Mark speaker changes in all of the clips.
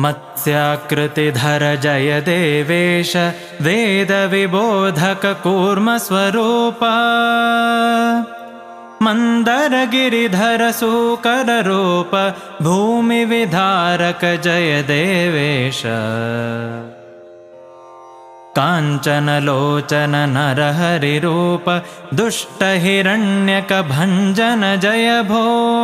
Speaker 1: मत्स्याकृतिधर जय देवेश वेदविबोधककूर्मस्वरूप। मन्दरगिरिधर सूकररूप भूमिविधारक जय देवेश काञ्चनलोचन नरहरिरूप दुष्टहिरण्यकभञ्जन जय भो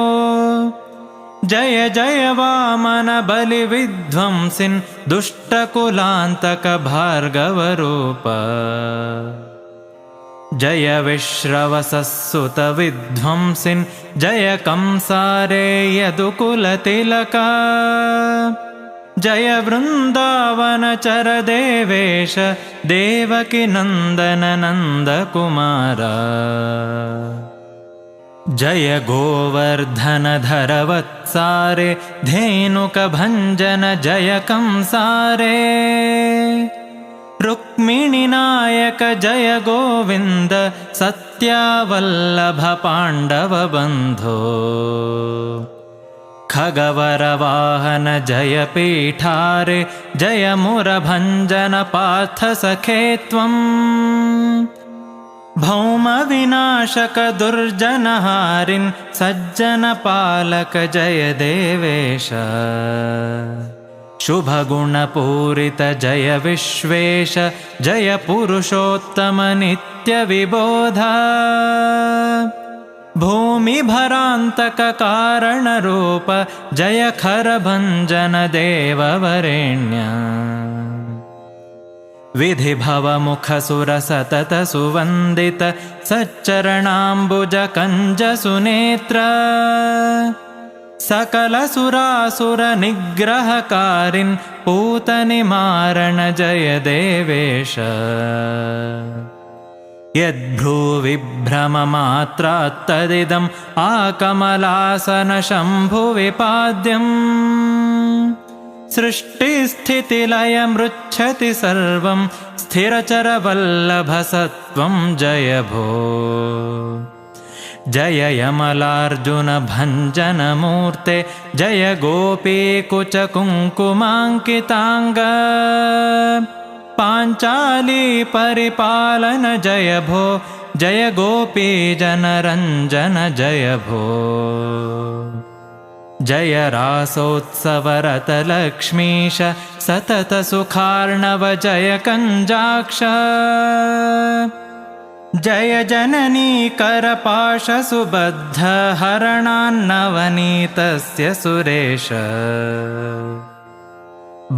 Speaker 1: जय जय वामन बलिविध्वंसिन् दुष्टकुलान्तक भार्गवरूप। जय विश्रवसुतविध्वंसिन् जय कंसारे यदुकुलतिलका जय वृन्दावनचरदेवेश देवकी नन्दनन्दकुमार जय गोवर्धनधरवत्सारे धेनुकभञ्जन जय कंसारे। रुक्मिणिनायक जय गोविन्द सत्यावल्लभपाण्डवबन्धो खगवरवाहन जय पीठारे जय मुरभञ्जन पार्थसखे त्वम् भौमविनाशक दुर्जनहारिन् सज्जनपालक जय देवेश शुभगुणपूरित जय विश्वेश जय पुरुषोत्तमनित्यविबोधा भूमिभरान्तककारणरूप जय खरभञ्जन देववरेण्य विधिभवमुखसुरसततसुवन्दित सच्चरणाम्बुजकञ्जसुनेत्र। सकलसुरासुरनिग्रहकारिन् पूतनिमारण जय देवेश यद्भ्रूविभ्रममात्रात्तदिदम् आकमलासनशम्भुविपाद्यम् सृष्टिस्थितिलयमृच्छति सर्वं स्थिरचरवल्लभसत्त्वं जय भो। जय यमलार्जुनभञ्जनमूर्ते जय गोपीकुचकुङ्कुमाङ्किताङ्ग। पाञ्चाली परिपालन जय भो जय गोपी जनरञ्जन जय भो जय रासोत्सवरतलक्ष्मीश सततसुखार्णव जय कञ्जाक्ष जय जननी करपाशसुबद्ध हरणान्नवनीतस्य सुरेश।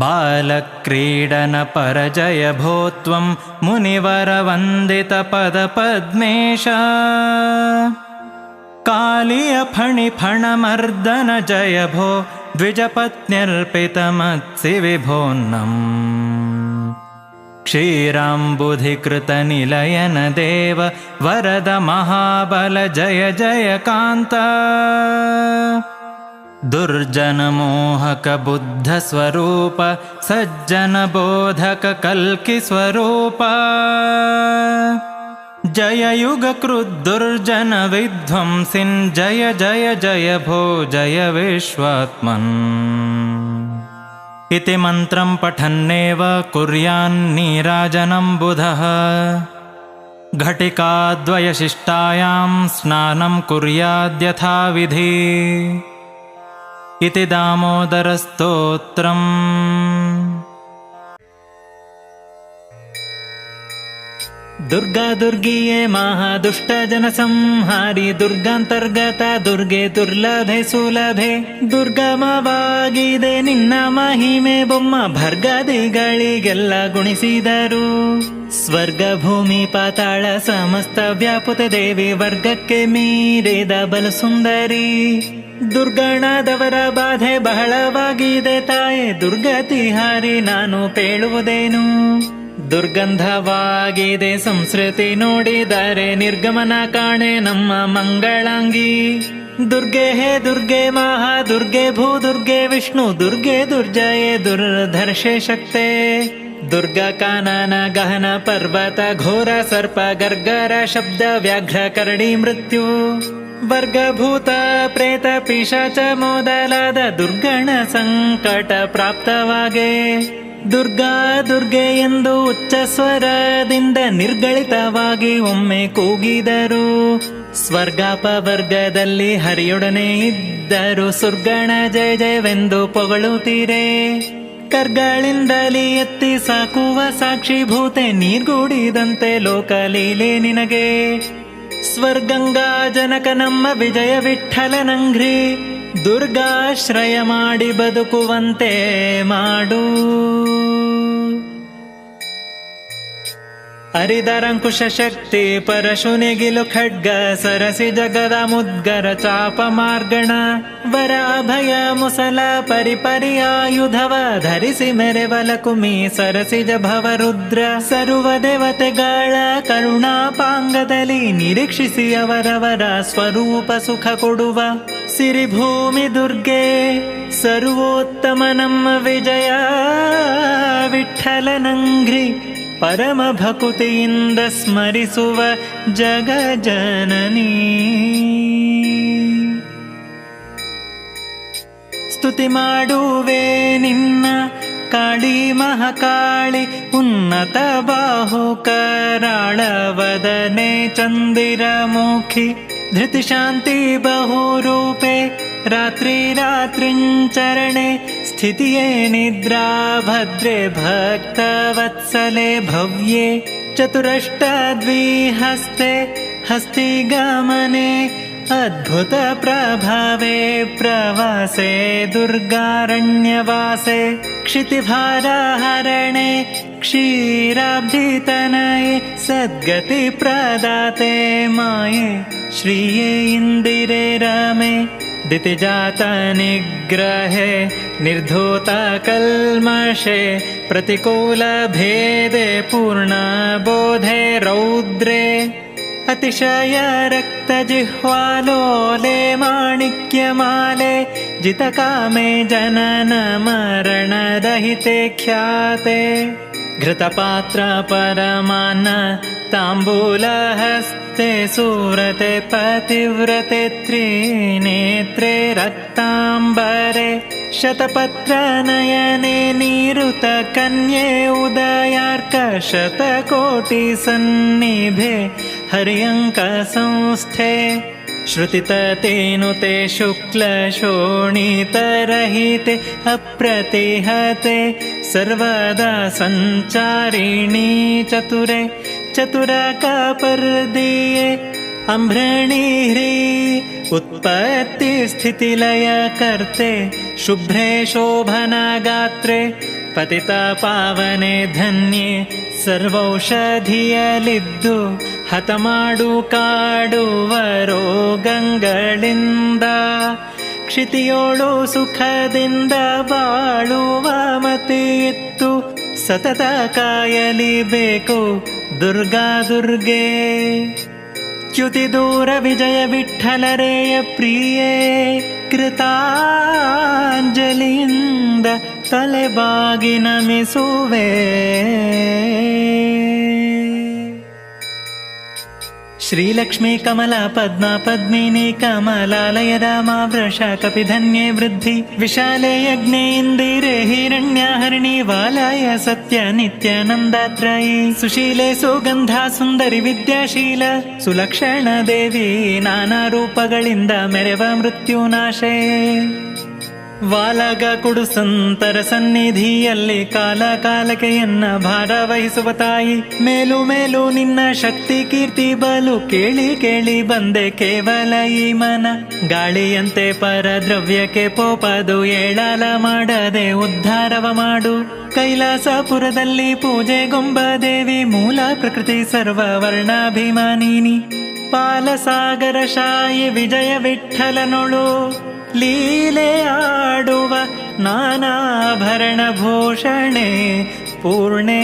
Speaker 1: बालक्रीडनपरजय भो त्वं मुनिवरवन्दितपदपद्मेश कालीयफणिफणमर्दन जय भो द्विजपत्न्यर्पितमत्सि विभोन्नम् क्षीराम्बुधिकृतनिलयन देव वरद महाबल जय जय कान्त दुर्जनमोहकबुद्धस्वरूप सज्जनबोधककल्किस्वरूप जय युगकृद्दुर्जनविध्वंसिन् जय जय जय भो जय विश्वात्मन्। इति मन्त्रं पठन्नेव कुर्यान्नीराजनं बुधः घटिकाद्वयशिष्टायां स्नानं कुर्याद्यथाविधि। इति दामोदरस्तोत्रम् ದುರ್ಗಾ ದುರ್ಗಿಯೇ ಮಹಾದುಷ್ಟ ಸಂಹಾರಿ. ದುರ್ಗಾಂತರ್ಗತ ದುರ್ಗೆ ದುರ್ಲಭೆ ಸುಲಭೆ. ದುರ್ಗಮವಾಗಿದೆ ನಿನ್ನ ಮಹಿಮೆ. ಬೊಮ್ಮ ಭರ್ಗದಿಗಳಿಗೆಲ್ಲ ಗುಣಿಸಿದರು. ಸ್ವರ್ಗ ಭೂಮಿ ಪಾತಾಳ ಸಮಸ್ತ ವ್ಯಾಪುತ ದೇವಿ ವರ್ಗಕ್ಕೆ ಮೀರಿದ ಬಲು ಸುಂದರಿ ದುರ್ಗಣದವರ ಬಾಧೆ ಬಹಳವಾಗಿದೆ ತಾಯೇ. ದುರ್ಗತಿ ಹಾರಿ ನಾನು ಪೇಳುವುದೇನು? ದುರ್ಗಂಧವಾಗಿದೆ. ಸಂಸ್ಕೃತಿ ನೋಡಿದರೆ ನಿರ್ಗಮನ ಕಾಣೆ ನಮ್ಮ ಮಂಗಳಾಂಗಿ. ದುರ್ಗೆ ಹೇ ದುರ್ಗೆ ಮಹಾ ದುರ್ಗೆ ಭೂ ದುರ್ಗೆ ವಿಷ್ಣು ದುರ್ಗೆ ದುರ್ಜಯೆ ದುರ್ಧರ್ಷೆ ಶಕ್ತೆ. ದುರ್ಗ ಕಾನನ ಗಹನ ಪರ್ವತ ಘೋರ ಸರ್ಪ ಗರ್ಗರ ಶಬ್ದ ವ್ಯಾಘ್ರ ಕರಡಿ ಮೃತ್ಯು. ವರ್ಗಭೂತ ಪ್ರೇತ ಪಿಶಾಚ ಮೊದಲಾದ ದುರ್ಗಣ ಸಂಕಟ ಪ್ರಾಪ್ತವಾಗೆ. ದುರ್ಗಾ ದುರ್ಗೆ ಎಂದು ಉಚ್ಚ ಸ್ವರದಿಂದ ನಿರ್ಗಳಿತವಾಗಿ ಒಮ್ಮೆ ಕೂಗಿದರು. ಸ್ವರ್ಗಾಪವರ್ಗದಲ್ಲಿ ಹರಿಯೊಡನೆ ಇದ್ದರು. ಸುರ್ಗಣ ಜಯ ಜಯವೆಂದು ಪೊಗಳುತ್ತೀರೆ. ಕರ್ಗಳಿಂದಲಿ ಎತ್ತಿ ಸಾಕುವ ಸಾಕ್ಷಿಭೂತೆ ನೀರ್ಗೂಡಿದಂತೆ ಲೋಕಲೀಲೆ ನಿನಗೆ. ಸ್ವರ್ಗಂಗಾ ಜನಕ ನಮ್ಮ ವಿಜಯ ವಿಠಲನಂಘ್ರಿ ದುರ್ಗಾಶ್ರಯ ಮಾಡಿ ಬದುಕುವಂತೆ ಮಾಡು. ಹರಿದರಂಕುಶ ಶಕ್ತಿ ಪರಶುನಿಗಿಲು ಖಡ್ಗ ಸರಸಿ ಜಗದ ಮುದ್ಗರ ಚಾಪ ಮಾರ್ಗಣ. ವರ ಅಭಯ ಮುಸಲ ಪರಿಪರಿಯಾಯುಧವ ಧರಿಸಿ ಮೆರೆವಲ ಕುಮಿ ಸರಸಿಜ ಭವರುದ್ರ. ಸರುವ ದೇವತೆಗಳ ಕರುಣಾಪಾಂಗದಲ್ಲಿ ನಿರೀಕ್ಷಿಸಿ ಅವರವರ ಸ್ವರೂಪ ಸುಖ ಕೊಡುವ. ಸಿರಿಭೂಮಿ ದುರ್ಗೆ, ಸರ್ವೋತ್ತಮ ನಮ್ಮ ವಿಜಯ. ವಿಠಲನಂಗ್ರಿ ಪರಮ ಭಕುತಿಯಿಂದ ಸ್ಮರಿಸುವ ಜಗಜನನಿ ಸ್ತುತಿ ಮಾಡುವೆ ನಿನ್ನ ಕಾಳಿ ಮಹಾಕಾಳಿ, ಉನ್ನತ ಬಾಹು ಕರಾಳವದನೆ ಚಂದಿರ धृतिशान्ति बहुरूपे रात्रिरात्रिञ्चरणे स्थितिये निद्रा भद्रे भक्तवत्सले भव्ये चतुरष्टद्विहस्ते हस्तिगमने अद्भुतप्रभावे प्रवासे दुर्गारण्यवासे क्षितिभाराहरणे क्षीराब्धितनये सद्गतिप्रदाते माये श्रिये इन्दिरे रमे दितिजात निग्रहे निर्धूता कल्मषे प्रतिकूलभेदे पूर्णबोधे रौद्रे अतिशय रक्तजिह्वालोले माणिक्यमाले जितकामे जनन मरणदहिते ख्याते घृतपात्र परमान्न ताम्बूलहस्ते सूरते पतिव्रते त्रिनेत्रे रक्ताम्बरे शतपत्रनयने निरुतकन्ये उदयार्क शतकोटिसन्निभे हर्यङ्कसंस्थे श्रुतिततेनुते शुक्लशोणितरहिते अप्रतिहते सर्वदा सञ्चारिणी चतुरे चतुरकापर्दीये अभ्रणी ह्री उत्पत्तिस्थितिलयकर्ते शुभ्रे शोभनागात्रे पतिता पावने धन्ये सर्वौषधियलिद्दु ಹತ ಮಾಡು ಕಾಡುವ ರೋಗಗಳಿಂದ, ಕ್ಷಿತಿಯೋಳು ಸುಖದಿಂದ ಬಾಳುವ ಮತಿಯಿತ್ತು. ಸತತ ಕಾಯಲಿಬೇಕು ದುರ್ಗಾ ದುರ್ಗೆ. ಚ್ಯುತಿ ದೂರ ವಿಜಯ ವಿಠಲರೆಯ ಪ್ರಿಯೇ, ಕೃತಾಂಜಲಿಯಿಂದ ತಲೆಬಾಗಿ ನಮಿಸುವೆ. श्रीलक्ष्मी कमला पद्मा पद्मिनी कमलालयदा मा वृषा कपिधन्ये वृद्धि विशाले यज्ञे इन्दिरे हिरण्या हरिणी वालाय सत्य नित्यानन्दात्रयी सुशीले सुगन्धा सुन्दरि विद्याशील सुलक्षण देवी नाना रूपगळिन्द मेरेव मृत्युनाशे ವಾಲಗ ಕೊಡು ಸಂತರ ಸನ್ನಿಧಿಯಲ್ಲಿ ಕಾಲ ಕಾಲಕೆಯನ್ನ ಎನ್ನ ಭಾರ ವಹಿಸುವ ತಾಯಿ. ಮೇಲು ಮೇಲು ನಿನ್ನ ಶಕ್ತಿ ಕೀರ್ತಿ ಬಲು ಕೇಳಿ ಕೇಳಿ ಬಂದೆ ಕೇವಲ ಈ ಮನ. ಗಾಳಿಯಂತೆ ಪರದ್ರವ್ಯಕ್ಕೆ ಪೋಪದು ಏಳಾಲ ಮಾಡದೆ ಉದ್ಧಾರವ ಮಾಡು. ಕೈಲಾಸಪುರದಲ್ಲಿ ಪೂಜೆಗೊಂಬ ದೇವಿ ಮೂಲ ಪ್ರಕೃತಿ ಸರ್ವ ವರ್ಣಾಭಿಮಾನಿನಿ. ಪಾಲಸಾಗರ ಶಾಯಿ ವಿಜಯ ವಿಠಲನೊಳು. ಲೀಲೆ ಆಡುವ ನಾನಾಭರಣ ಭೂಷಣೆ ಪೂರ್ಣೆ.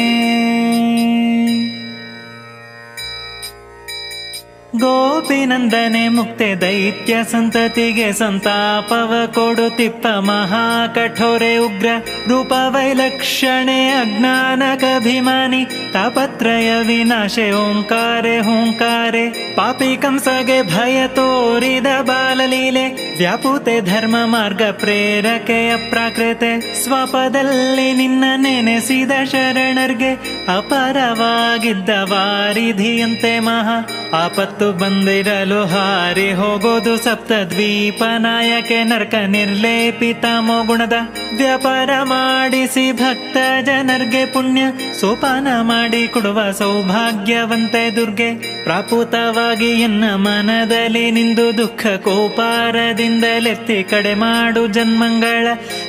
Speaker 1: ಗೋಪಿನಂದನೆ ಮುಕ್ತೆ ದೈತ್ಯ ಸಂತತಿಗೆ ಸಂತಾಪವ ಕೊಡುತ್ತಿಪ್ಪ ಮಹಾ ಕಠೋರೆ ಉಗ್ರ ರೂಪ ವೈಲಕ್ಷಣೆ ಅಜ್ಞಾನಕಭಿಮಾನಿ ತಾಪತ್ರಯ ವಿನಾಶೆ ಓಂಕಾರೆ ಹೂಂಕಾರೆ ಪಾಪಿ ಕಂಸಗೆ ಭಯ ತೋರಿದ ಬಾಲಲೀಲೆ ವ್ಯಾಪುತೆ ಧರ್ಮ ಮಾರ್ಗ ಪ್ರೇರಕೆಯ ಪ್ರಾಕೃತೆ ಸ್ವಪದಲ್ಲಿ ನಿನ್ನ ನೆನೆಸಿದ ಶರಣರ್ಗೆ ಅಪರವಾಗಿದ್ದ ವಾರಿಧಿಯಂತೆ ಮಹಾ ಆಪತ್ತು ಬಂದಿರಲು ಹಾರಿ ಹೋಗೋದು ಸಪ್ತ ದ್ವೀಪ ನಾಯಕೆ ನರ್ಕ ನಿರ್ಲೇಪಿತ ಗುಣದ ವ್ಯಾಪಾರ ಮಾಡಿಸಿ ಭಕ್ತ ಜನರ್ಗೆ ಪುಣ್ಯ, ಸೋಪಾನ ಮಾಡಿ ಕೊಡುವ ಸೌಭಾಗ್ಯವಂತೆ ದುರ್ಗೆ. ಪ್ರಾಪುತವಾಗಿ ಎನ್ನ ಮನದಲ್ಲಿ ನಿಂದು ದುಃಖ ಕೋಪಾರದಿಂದಲೆತ್ತಿ ಕಡೆ ಮಾಡು ಜನ್ಮಂಗಳ.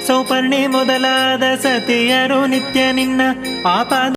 Speaker 1: ಸೌಪರ್ಣಿ ಮೊದಲಾದ ಸತಿಯರು ನಿತ್ಯ ನಿನ್ನ ಆಪಾದ